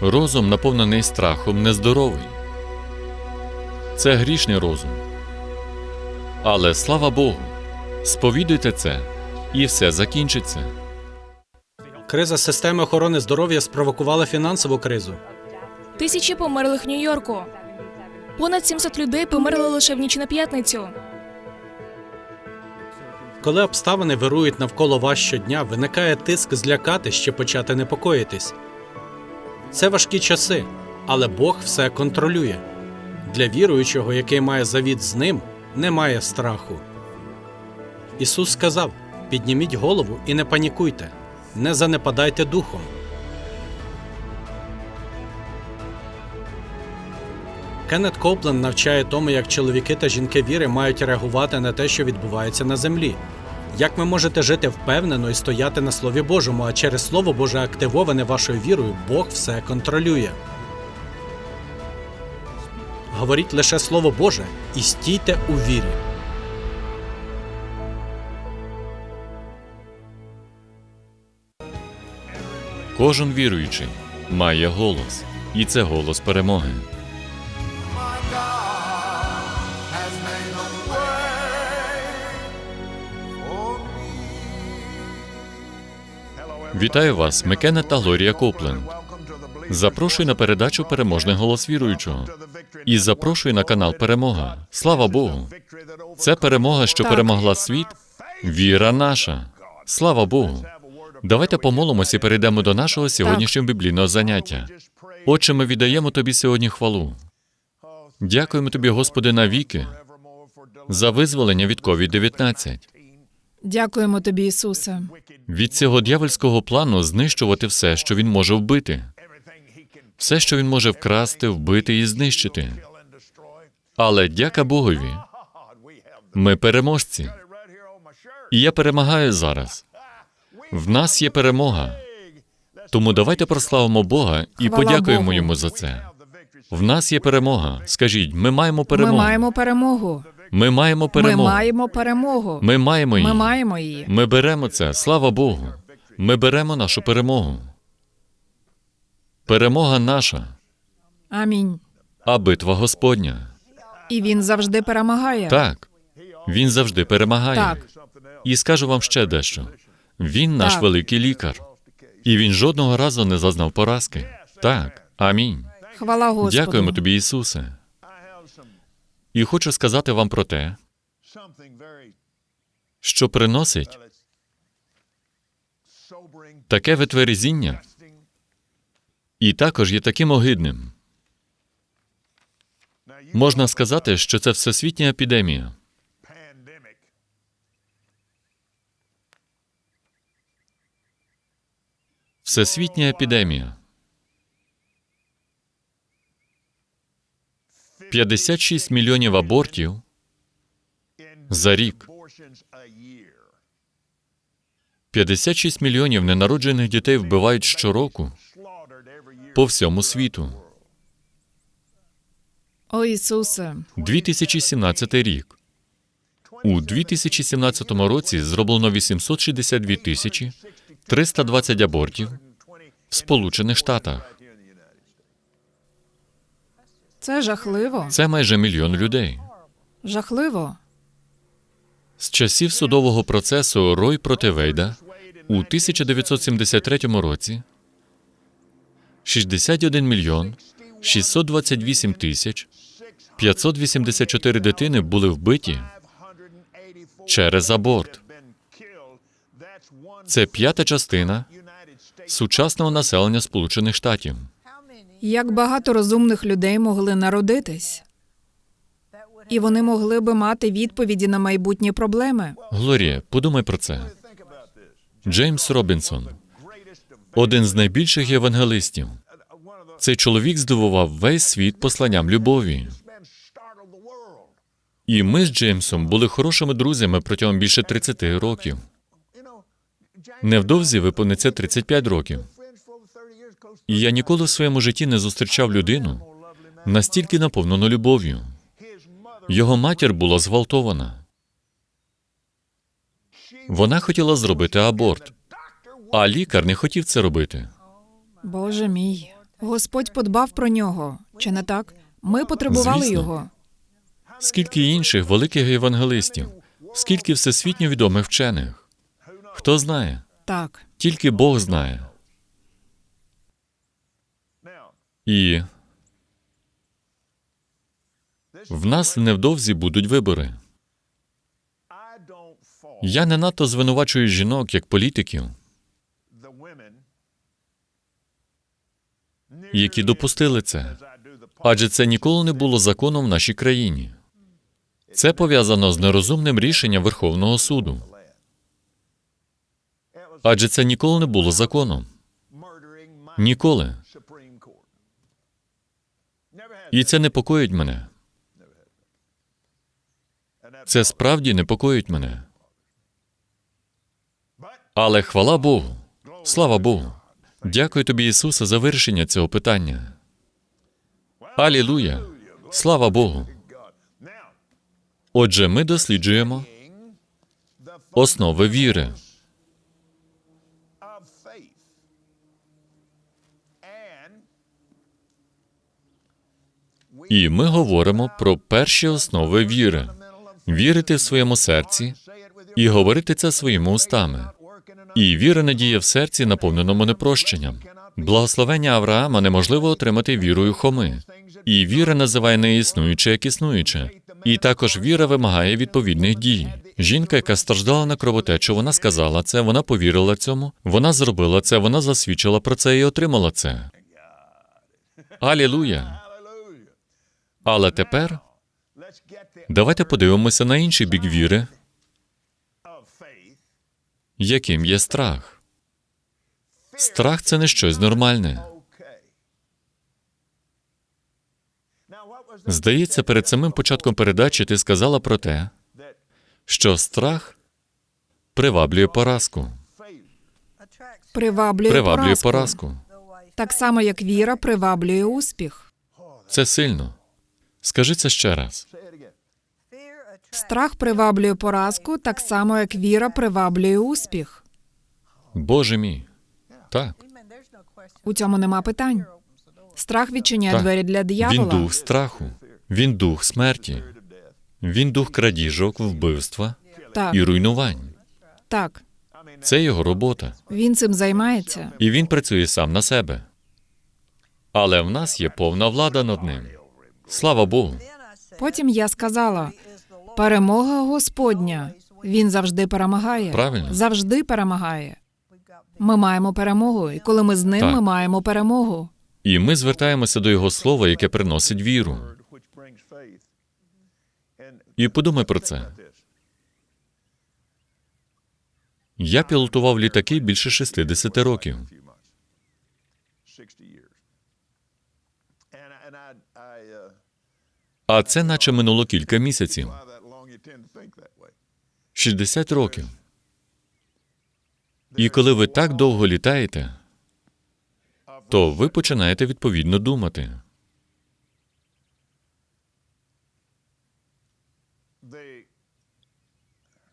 Розум, наповнений страхом, нездоровий. Це грішний розум. Але слава Богу, сповідуйте це, і все закінчиться. Криза системи охорони здоров'я спровокувала фінансову кризу. Тисячі померлих в Нью-Йорку. Понад 700 людей померли лише в ніч на п'ятницю. Коли обставини вирують навколо вас щодня, виникає тиск злякатись чи почати непокоїтись. Це важкі часи, але Бог все контролює. Для віруючого, який має завіт з ним, немає страху. Ісус сказав: підніміть голову і не панікуйте, не занепадайте духом. Кеннет Коупленд навчає тому, як чоловіки та жінки віри мають реагувати на те, що відбувається на землі. Як ви можете жити впевнено і стояти на Слові Божому, а через Слово Боже активоване вашою вірою, Бог все контролює. Говоріть лише Слово Боже і стійте у вірі. Кожен віруючий має голос, і це голос перемоги. Вітаю вас, Мекена та Глорія Копленд. Запрошую на передачу Переможний голос віруючого. І запрошую на канал Перемога. Слава Богу! Це перемога, що Так. перемогла світ. Віра наша. Слава Богу! Давайте помолимося і перейдемо до нашого сьогоднішнього біблійного заняття. Отче, ми віддаємо тобі сьогодні хвалу. Дякуємо тобі, Господи, навіки, за визволення від COVID-19. Дякуємо тобі, Ісусе. від цього дьявольського плану знищувати все, що він може вбити, все, що він може вкрасти, вбити і знищити. Але дяка Богові, ми переможці. І я перемагаю зараз. В нас є перемога. Тому давайте прославимо Бога і Хвала подякуємо Богу. йому за це. В нас є перемога. Скажіть, ми маємо перемогу. Ми маємо перемогу. Ми маємо Ми маємо перемогу. Ми маємо її. Ми маємо її. Ми беремо це, слава Богу. Ми беремо нашу перемогу. Перемога наша, Амінь. а битва Господня. І він завжди перемагає. Так, він завжди перемагає. Так. І скажу вам ще дещо: він наш Так. великий лікар, і він жодного разу не зазнав поразки. Так, амінь. Хвала Господу. Дякуємо тобі, Ісусе. І хочу сказати вам про те, що приносить таке витверезіння, і також є таким огидним. Можна сказати, що це всесвітня епідемія. Всесвітня епідемія. 56 мільйонів абортів за рік. Abortions a 56 мільйонів ненароджених дітей вбивають щороку по всьому світу. О Ісусе. 2017 рік. У 2017 році зроблено 862 тисячі 320 абортів в Сполучених Штатах. Це жахливо. Це майже мільйон людей. Жахливо. З часів судового процесу Рой проти Вейда у 1973 році 61 мільйон 628 тисяч 584 дитини були вбиті через аборт. Це п'ята частина сучасного населення Сполучених Штатів. Як багато розумних людей могли народитись, і вони могли би мати відповіді на майбутні проблеми. Глорія, подумай про це. Джеймс Робінсон, один з найбільших євангелистів. Цей чоловік здивував весь світ посланням любові. І ми з Джеймсом були хорошими друзями протягом більше 30 років. Невдовзі виповниться 35 років. І я ніколи в своєму житті не зустрічав людину настільки наповнену любов'ю. Його матір була зґвалтована. Вона хотіла зробити аборт, а лікар не хотів це робити. Боже мій. Господь подбав про нього, чи не так? Ми потребували Звісно. його. Скільки інших великих євангелистів, скільки всесвітньо відомих вчених? Хто знає? Так. Тільки Бог знає. І в нас невдовзі будуть вибори. Я не надто звинувачую жінок як політиків, які допустили це, адже це ніколи не було законом в нашій країні. Це пов'язано з нерозумним рішенням Верховного суду, адже це ніколи не було законом. Ніколи. І це непокоїть мене. Це справді непокоїть мене. Але хвала Богу, слава Богу. Дякую тобі, Ісусе, за вирішення цього питання. Алілуя! Слава Богу! Отже, ми досліджуємо основи віри. І ми говоримо про перші основи віри. Вірити в своєму серці і говорити це своїми устами. І віра надіє в серці, наповненому непрощенням. Благословення Авраама неможливо отримати вірою Хоми. І віра називає неіснуюче як існуюче. І також віра вимагає відповідних дій. Жінка, яка страждала на кровотечу, вона сказала це, вона повірила цьому, вона зробила це, вона засвідчила про це і отримала це. Алілуя! Але тепер давайте подивимося на інший бік віри, яким є страх. Страх це не щось нормальне. Здається, перед самим початком передачі ти сказала про те, що страх приваблює поразку. Приваблює, Приваблює поразку. поразку. Так само, як віра приваблює успіх. Це сильно. Скажи це ще раз. Страх приваблює поразку, так само, як віра приваблює успіх. Боже мій. Так. У цьому нема питань. Страх відчиняє Так. двері для Він диявола. дух страху. Він дух смерті. Він дух крадіжок, вбивства Так, і руйнувань. так. Це його робота. Він цим займається. І він працює сам на себе. Але в нас є повна влада над ним. Слава Богу. Потім я сказала: перемога Господня. Він завжди перемагає. Правильно. Завжди перемагає. Ми маємо перемогу, і коли ми з ним, Так. ми маємо перемогу. І ми звертаємося до його слова, яке приносить віру. І подумай про це. Я пілотував літаки більше 60 років. А це наче минуло кілька місяців. why that long you tend to think that way. 60 років. І коли ви так довго літаєте, то ви починаєте відповідно думати.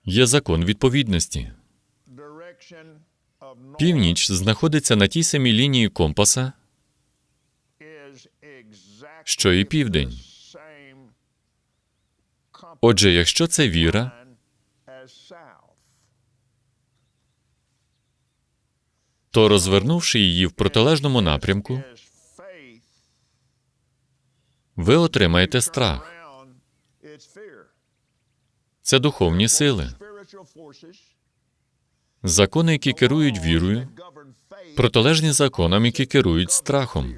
Є закон відповідності. Північ знаходиться на тій самій лінії компаса, що і південь. Отже, якщо це віра, то розвернувши її в протилежному напрямку, ви отримаєте страх. Це духовні сили, закони, які керують вірою, протилежні законам, які керують страхом.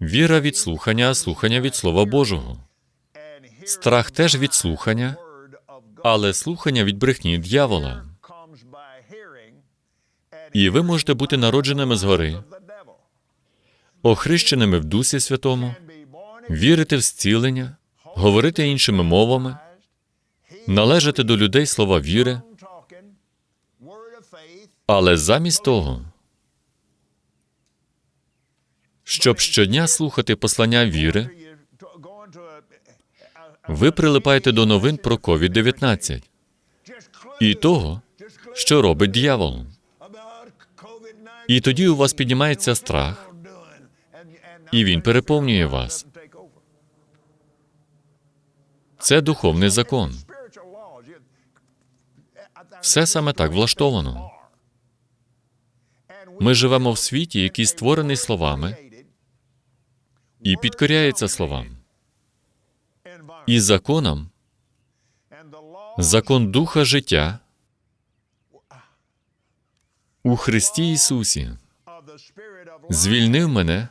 Віра від слухання, слухання від Слова Божого. Страх теж від слухання, але слухання від брехні дьявола. І ви можете бути народженими згори, охрещеними в Дусі Святому, вірити в зцілення, говорити іншими мовами, належати до людей слова віри, але замість того, щоб щодня слухати послання віри, ви прилипаєте до новин про COVID-19 і того, що робить дьявол. І тоді у вас піднімається страх, і він переповнює вас. Це духовний закон. Все саме так влаштовано. Ми живемо в світі, який створений словами і підкоряється словам. І законом, закон духа життя у Христі Ісусі звільнив мене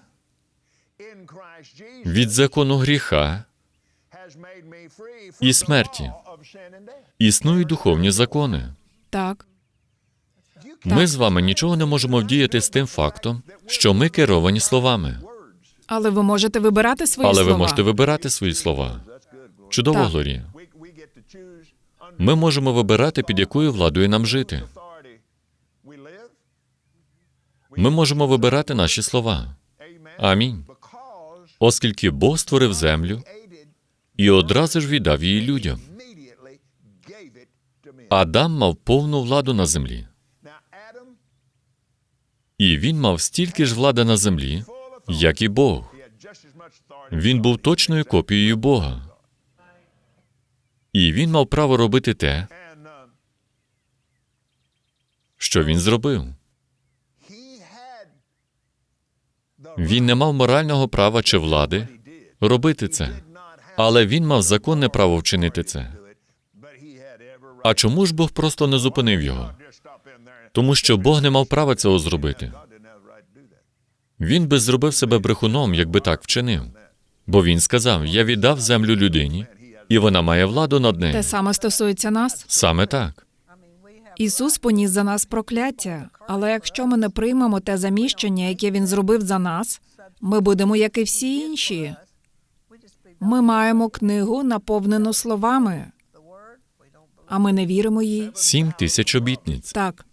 від закону гріха і смерті. Існують духовні закони. Так, Ми з вами нічого не можемо вдіяти з тим фактом, що ми керовані словами, але ви можете вибирати свої але слова. ви можете вибирати свої слова. Чудово, Так. Глорія. Ми можемо вибирати, під якою владою нам жити. Ми можемо вибирати наші слова. Амінь. Оскільки Бог створив землю і одразу ж віддав її людям. Адам мав повну владу на землі, і він мав стільки ж влади на землі, як і Бог. Він був точною копією Бога. І він мав право робити те, що він зробив. Він не мав морального права чи влади робити це, але він мав законне право вчинити це. А чому ж Бог просто не зупинив його? Тому що Бог не мав права цього зробити. Він би зробив себе брехуном, якби так вчинив. Бо він сказав: Я віддав землю людині, і вона має владу над нею. Те саме стосується нас. Саме так. Ісус поніс за нас прокляття, але якщо ми не приймемо те заміщення, яке Він зробив за нас, ми будемо, як і всі інші. Ми маємо книгу, наповнену словами, а ми не віримо їй. Сім тисяч обітниць. Так.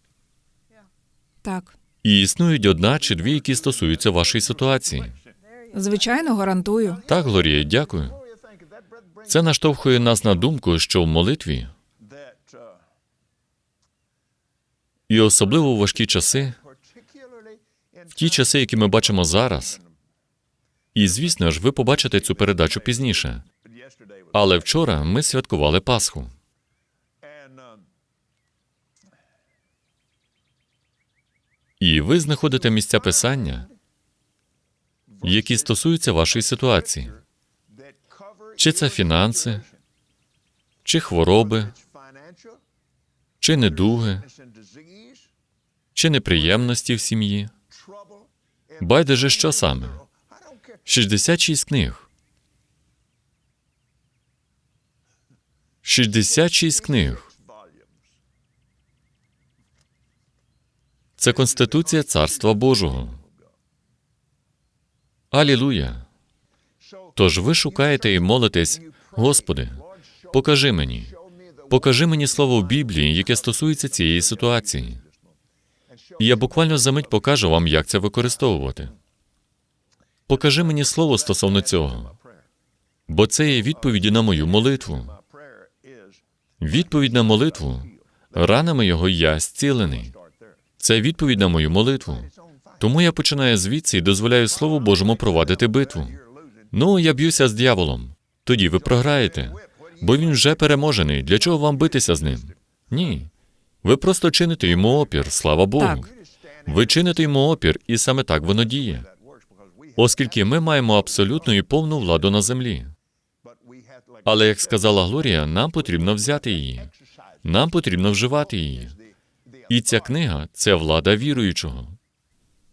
Так. І існують одна чи дві, які стосуються вашої ситуації. Звичайно, гарантую. Так, Глорія, дякую. Це наштовхує нас на думку, що в молитві, і особливо у важкі часи, в ті часи, які ми бачимо зараз, і звісно ж, ви побачите цю передачу пізніше. Але вчора ми святкували Пасху. І ви знаходите місця писання, які стосуються вашої ситуації. Чи це фінанси, чи хвороби, чи недуги, чи неприємності в сім'ї. Байдуже, що саме? 66 книг. 66 книг. Це Конституція Царства Божого. Алілуя. Тож ви шукаєте і молитесь, Господи, покажи мені, покажи мені слово в Біблії, яке стосується цієї ситуації. І я буквально за мить покажу вам, як це використовувати. Покажи мені слово стосовно цього, бо це є відповіді на мою молитву. Відповідь на молитву ранами його я зцілений. Це відповідь на мою молитву. Тому я починаю звідси і дозволяю Слову Божому провадити битву. Ну, я б'юся з дьяволом. Тоді ви програєте, бо він вже переможений. Для чого вам битися з ним? Ні. Ви просто чините йому опір, слава Богу. Так. Ви чините йому опір, і саме так воно діє. Оскільки ми маємо абсолютну і повну владу на землі. Але як сказала Глорія, нам потрібно взяти її. Нам потрібно вживати її. І ця книга це влада віруючого.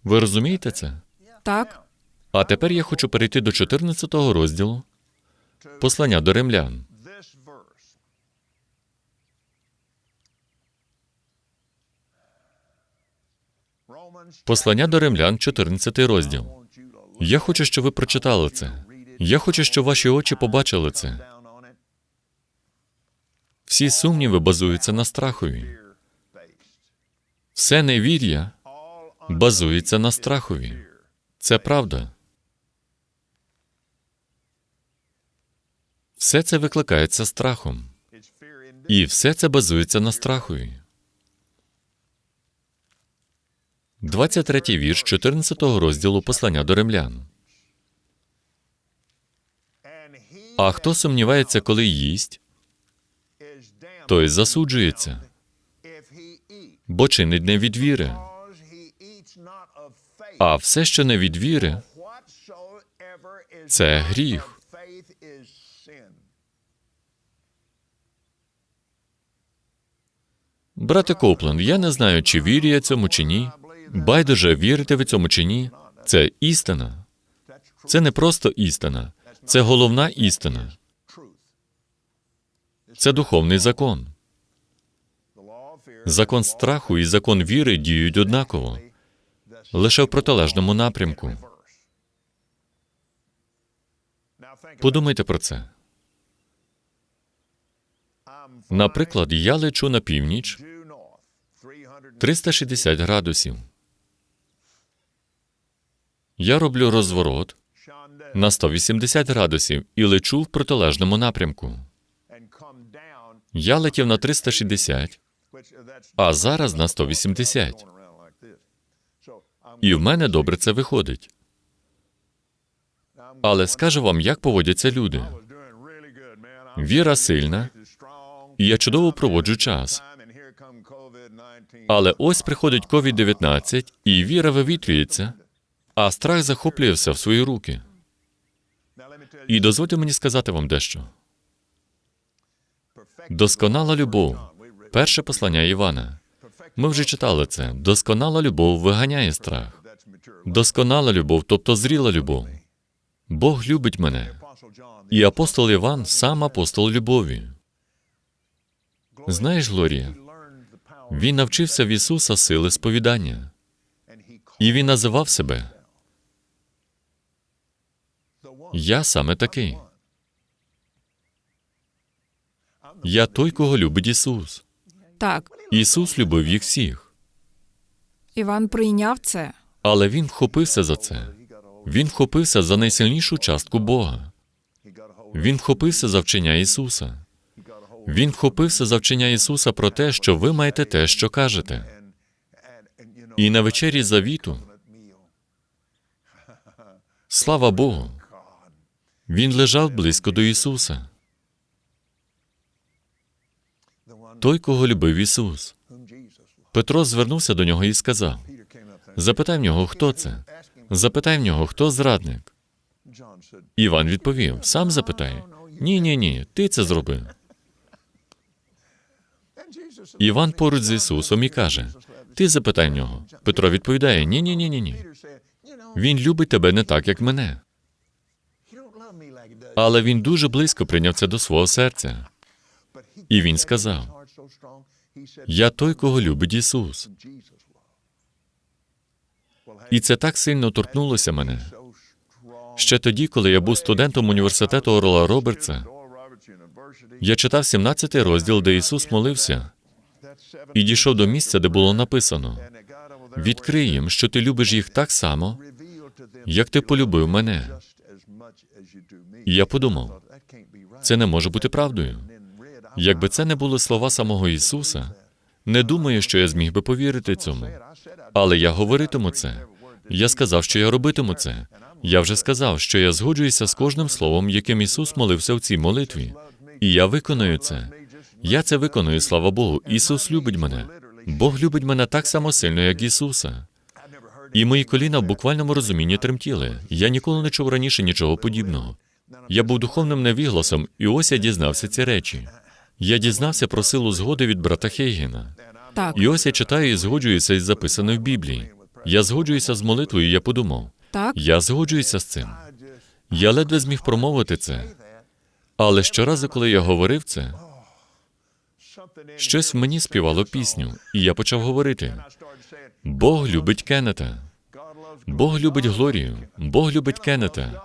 Ви розумієте це? Так. А тепер я хочу перейти до 14 розділу послання до римлян. Послання до римлян, 14 розділ. Я хочу, щоб ви прочитали це. Я хочу, щоб ваші очі побачили це. Всі сумніви базуються на страхові. Все невір'я базується на страхові. Це правда. Все це викликається страхом. І все це базується на страхові. 23 вірш 14 розділу послання до римлян. А хто сумнівається, коли їсть, той засуджується, бо чинить не від віри. А все, що не від віри, це гріх. Брате Копленд, я не знаю, чи вірю я цьому чи ні. Байдуже, вірите ви цьому чи ні. Це істина. Це не просто істина, це головна істина. Це духовний закон. Закон страху і закон віри діють однаково, лише в протилежному напрямку. Подумайте про це. Наприклад, я лечу на північ 360 градусів. Я роблю розворот на 180 градусів і лечу в протилежному напрямку. Я летів на 360, а зараз на 180. І в мене добре це виходить. Але скажу вам, як поводяться люди. Віра сильна, і я чудово проводжу час. Але ось приходить COVID-19, і віра вивітрюється, а страх захоплює все в свої руки. І дозвольте мені сказати вам дещо. Досконала любов. Перше послання Івана. Ми вже читали це. Досконала любов виганяє страх. Досконала любов, тобто зріла любов. Бог любить мене. І апостол Іван сам апостол любові. Знаєш, Глорія, він навчився в Ісуса сили сповідання, і він називав себе. Я саме такий. Я той, кого любить Ісус. Так, Ісус любив їх всіх, Іван прийняв це. але Він вхопився за це. Він вхопився за найсильнішу частку Бога. Він вхопився за вчення Ісуса. Він вхопився за вчення Ісуса про те, що ви маєте те, що кажете. І на вечері завіту, слава Богу, він лежав близько до Ісуса. Той, кого любив Ісус. Петро звернувся до нього і сказав: Запитай в нього, хто це. Запитай в нього, хто зрадник. Іван відповів: сам запитай. Ні, ні, ні, ти це зробив. Іван поруч з Ісусом і каже: Ти запитай в нього. Петро відповідає: Ні, ні, ні, ні, ні. Він любить тебе не так, як мене. Але він дуже близько прийняв це до свого серця. І він сказав: Я той, кого любить Ісус. І це так сильно торкнулося мене. Ще тоді, коли я був студентом університету Орла Робертса, я читав 17 розділ, де Ісус молився, і дійшов до місця, де було написано: Відкрий їм, що ти любиш їх так само, як ти полюбив мене. І я подумав, це не може бути правдою. Якби це не були слова самого Ісуса, не думаю, що я зміг би повірити цьому. Але я говоритиму це. Я сказав, що я робитиму це. Я вже сказав, що я згоджуюся з кожним словом, яким Ісус молився в цій молитві. І я виконую це. Я це виконую, слава Богу. Ісус любить мене. Бог любить мене так само сильно, як Ісуса. І мої коліна в буквальному розумінні тремтіли. Я ніколи не чув раніше нічого подібного. Я був духовним невігласом, і ось я дізнався ці речі. Я дізнався про силу згоди від брата Хейгена. Так, І ось я читаю і згоджуюся із записаним в Біблії. Я згоджуюся з молитвою, я подумав, так, я згоджуюся з цим. Я ледве зміг промовити це. Але щоразу, коли я говорив це, щось в мені співало пісню, і я почав говорити: Бог любить Кеннета, Бог любить Глорію, Бог любить Кеннета,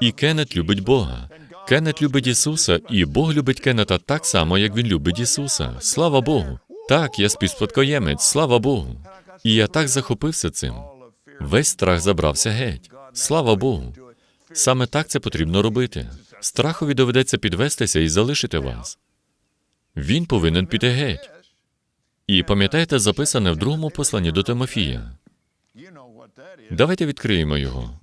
і Кеннет любить Бога. Кеннет любить Ісуса, і Бог любить Кеннета так само, як він любить Ісуса. Слава Богу! Так, я співспадкоємець, слава Богу. І я так захопився цим. Весь страх забрався геть. Слава Богу. Саме так це потрібно робити. Страхові доведеться підвестися і залишити вас. Він повинен піти геть. І пам'ятаєте записане в другому посланні до Тимофія. Давайте відкриємо його.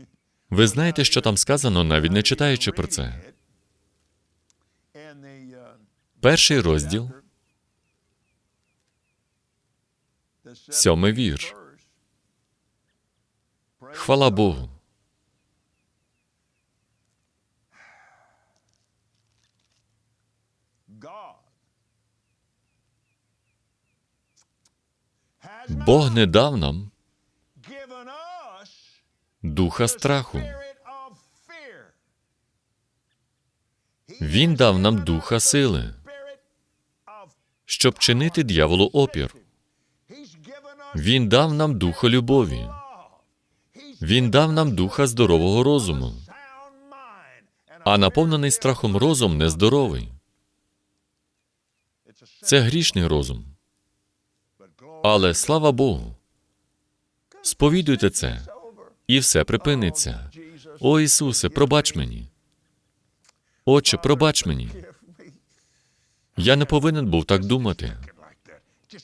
Ви знаєте, що там сказано, навіть не читаючи про це. Перший розділ, сьомий вірш. Хвала Богу. Бог не дав нам духа страху. Він дав нам духа сили, щоб чинити дьяволу опір. Він дав нам духа любові. Він дав нам духа здорового розуму, а наповнений страхом розум нездоровий. Це грішний розум. Але слава Богу. Сповідуйте це, і все припиниться. О Ісусе, пробач мені. Отче, пробач мені. Я не повинен був так думати.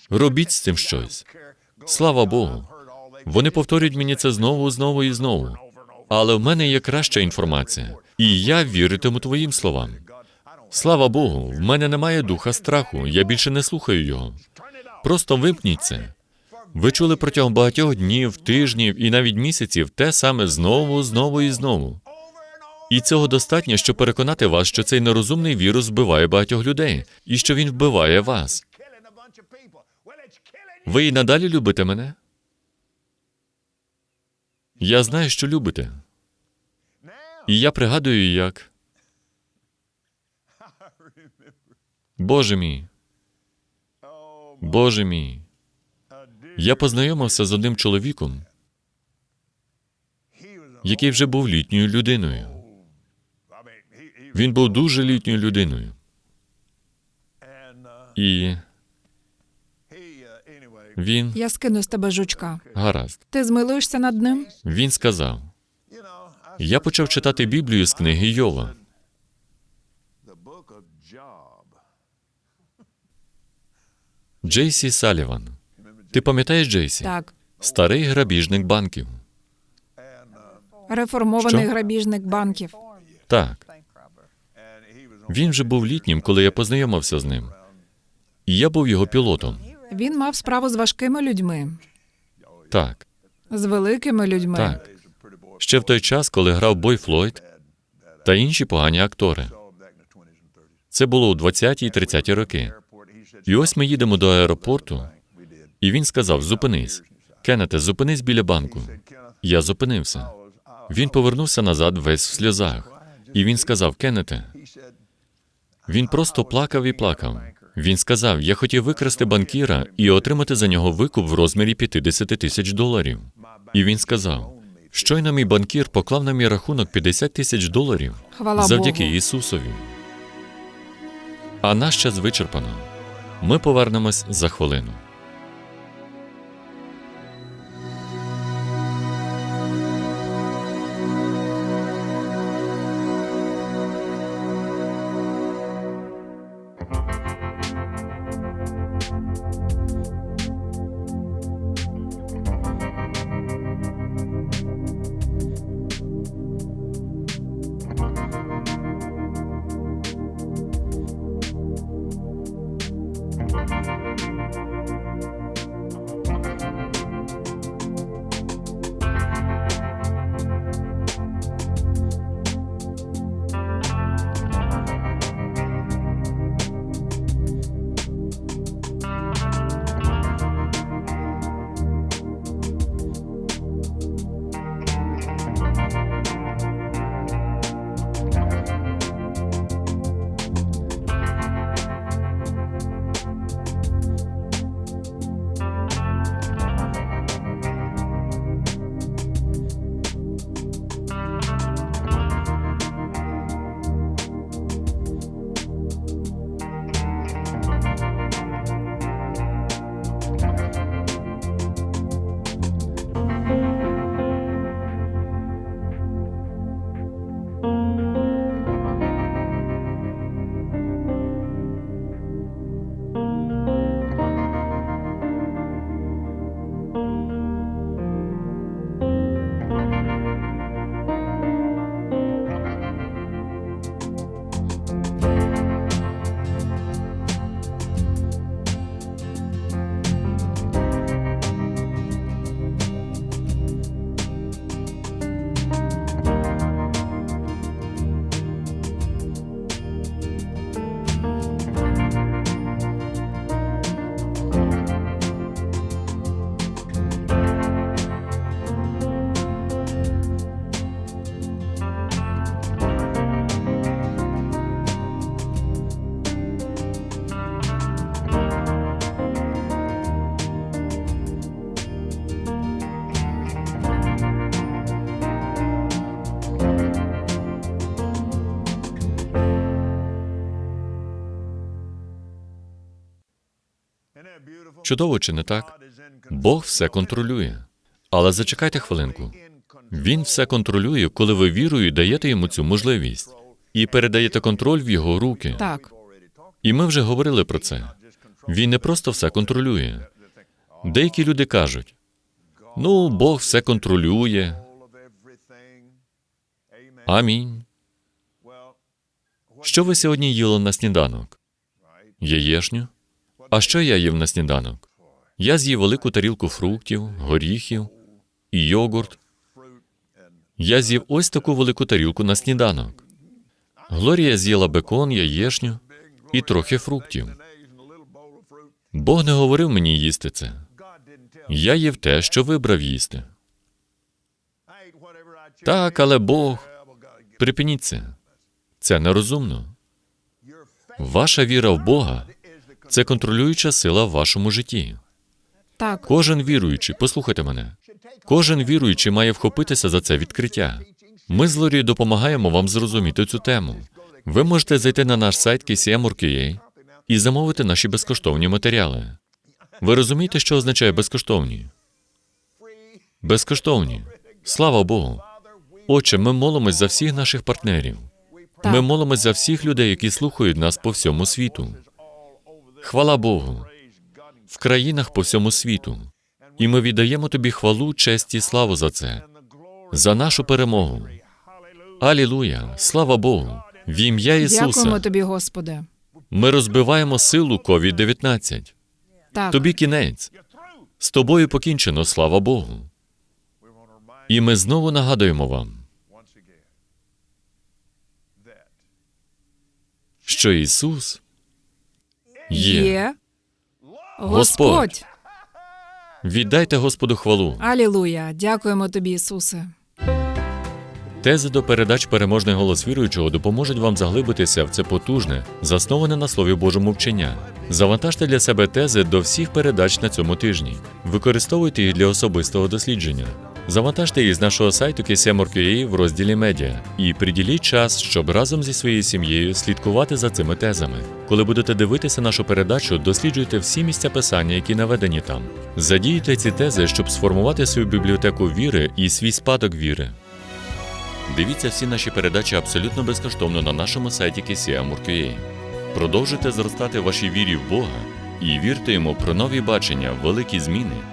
Робіть з цим щось. Слава Богу. Вони повторюють мені це знову, знову і знову. Але в мене є краща інформація, і я віритиму твоїм словам. Слава Богу, в мене немає духа страху, я більше не слухаю його. Просто вимкніть це. Ви чули протягом багатьох днів, тижнів і навіть місяців те саме знову, знову і знову. І цього достатньо, щоб переконати вас, що цей нерозумний вірус вбиває багатьох людей, і що він вбиває вас. Ви і надалі любите мене? Я знаю, що любите. І я пригадую, як. Боже мій. Боже мій. Я познайомився з одним чоловіком, який вже був літньою людиною. Він був дуже літньою людиною. І він Я скину з тебе жучка. гаразд. Ти змилуєшся над ним? Він сказав: Я почав читати Біблію з книги Йова. Джейсі Саліван. Ти пам'ятаєш Джейсі? Так. Старий грабіжник банків. Реформований Що? грабіжник банків. Так. Він вже був літнім, коли я познайомився з ним. І я був його пілотом. Він мав справу з важкими людьми, Так, з великими людьми. так. Ще в той час, коли грав Бой Флойд та інші погані актори. Це було у 20-ті і 30-ті роки. І ось ми їдемо до аеропорту, і він сказав: зупинись. Кеннете, зупинись біля банку. Я зупинився. Він повернувся назад весь в сльозах. І він сказав: Кеннете, він просто плакав і плакав. Він сказав: Я хотів викрасти банкіра і отримати за нього викуп в розмірі 50 тисяч доларів. І він сказав: щойно мій банкір поклав на мій рахунок 50 тисяч доларів Хвала завдяки Богу. Ісусові. А наш час вичерпано. Ми повернемось за хвилину. Чудово чи не так? Бог все контролює. Але зачекайте хвилинку. Він все контролює, коли ви вірою даєте йому цю можливість і передаєте контроль в його руки. Так, І ми вже говорили про це. Він не просто все контролює. Деякі люди кажуть: ну, Бог все контролює. Амінь. Що ви сьогодні їли на сніданок? Яєшню? А що я їв на сніданок? Я з'їв велику тарілку фруктів, горіхів і йогурт. Я з'їв ось таку велику тарілку на сніданок. Глорія з'їла бекон, яєшню і трохи фруктів. Бог не говорив мені їсти це. Я їв те, що вибрав їсти. Так, але Бог. Припиніть це. Це нерозумно. Ваша віра в Бога це контролююча сила в вашому житті. так, Кожен віруючий, послухайте мене. Кожен віруючий має вхопитися за це відкриття. Ми з Лорією допомагаємо вам зрозуміти цю тему. Ви можете зайти на наш сайт KCM.org.ua і замовити наші безкоштовні матеріали. Ви розумієте, що означає безкоштовні? Безкоштовні. Слава Богу. Отче, ми молимось за всіх наших партнерів. Так. Ми молимось за всіх людей, які слухають нас по всьому світу. Хвала Богу. В країнах по всьому світу. І ми віддаємо тобі хвалу, честь і славу за це, за нашу перемогу. Алілуя! Слава Богу! В ім'я дякуємо тобі, Господи. ми розбиваємо силу COVID-19. Так, Тобі кінець. З тобою покінчено, слава Богу. І ми знову нагадуємо вам, що Ісус є. Господь. Віддайте Господу хвалу. Алілуя. Дякуємо тобі, Ісусе. Тези до передач переможний голос віруючого допоможуть вам заглибитися в це потужне, засноване на Слові Божому вчення. Завантажте для себе тези до всіх передач на цьому тижні. Використовуйте їх для особистого дослідження. Завантажте їх з нашого сайту KCM.org.ua в розділі медіа і приділіть час, щоб разом зі своєю сім'єю слідкувати за цими тезами. Коли будете дивитися нашу передачу, досліджуйте всі місця писання, які наведені там. Задіюйте ці тези, щоб сформувати свою бібліотеку віри і свій спадок віри. Дивіться всі наші передачі абсолютно безкоштовно на нашому сайті KCM.org.ua. Продовжуйте зростати вашій вірі в Бога і вірте йому про нові бачення, великі зміни